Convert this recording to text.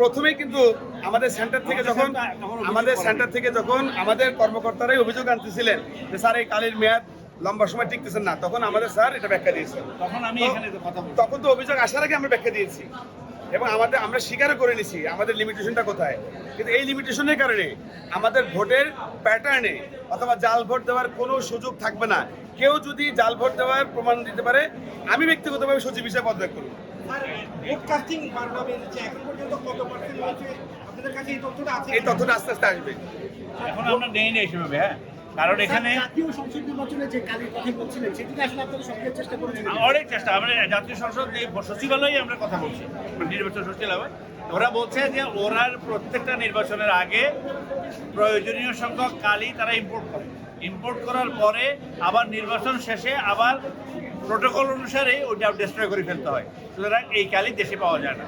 প্রথমেই কিন্তু আমাদের সেন্টার থেকে যখন আমাদের সেন্টার থেকে যখন আমাদের কর্মকর্তারাই অভিযোগ আনতেছিলেন যে স্যার এই কালির মেয়াদ লম্বা সময় টিকতেছেন না। তখন আমাদের স্যার এটা ব্যাখ্যা দিয়েছেন তখন আমি এখানে তখন তো অভিযোগ আসার আগে আমরা ব্যাখ্যা দিয়েছি। এবং আমাদের আমরা স্বীকারও করে নিছি আমাদের লিমিটেশনটা কোথায়। কিন্তু এই লিমিটেশনের কারণে আমাদের ভোটের প্যাটার্নে অথবা জাল ভোট দেওয়ার কোনো সুযোগ থাকবে না। কেউ যদি জাল ভোট দেওয়ার প্রমাণ দিতে পারে আমি ব্যক্তিগতভাবে সচিব হিসেবে পদত্যাগ করব। ভোট বারবার বেড়েছে এখন পর্যন্ত কত পার্সেন্ট হয়েছে আপনাদের কাছে এই তথ্যটা আছে এই তথ্যটা আস্তে আস্তে আসবে। এখন আমরা নেই না সেভাবে হ্যাঁ? কারণ এখানে জাতীয় সংসদ নির্বাচনে যে কালির কথা বলছিলেন সেটিকে আসলে আপনারা সক্রিয় চেষ্টা করেছেন। অনেক চেষ্টা। আমরা জাতীয় সংসদ সচিবালয়ে আমরা কথা বলছি নির্বাচন সচিবালয়। ওরা বলছে যে ওরা প্রত্যেকটা নির্বাচনের আগে প্রয়োজনীয় সংখ্যক কালি তারা ইম্পোর্ট করে। ইম্পোর্ট করার পরে আবার নির্বাচন শেষে আবার প্রোটোকল অনুসারে ওইটা ডিস্ট্রয় করে ফেলতে হয়। সুতরাং এই কালি দেশে পাওয়া যায় না।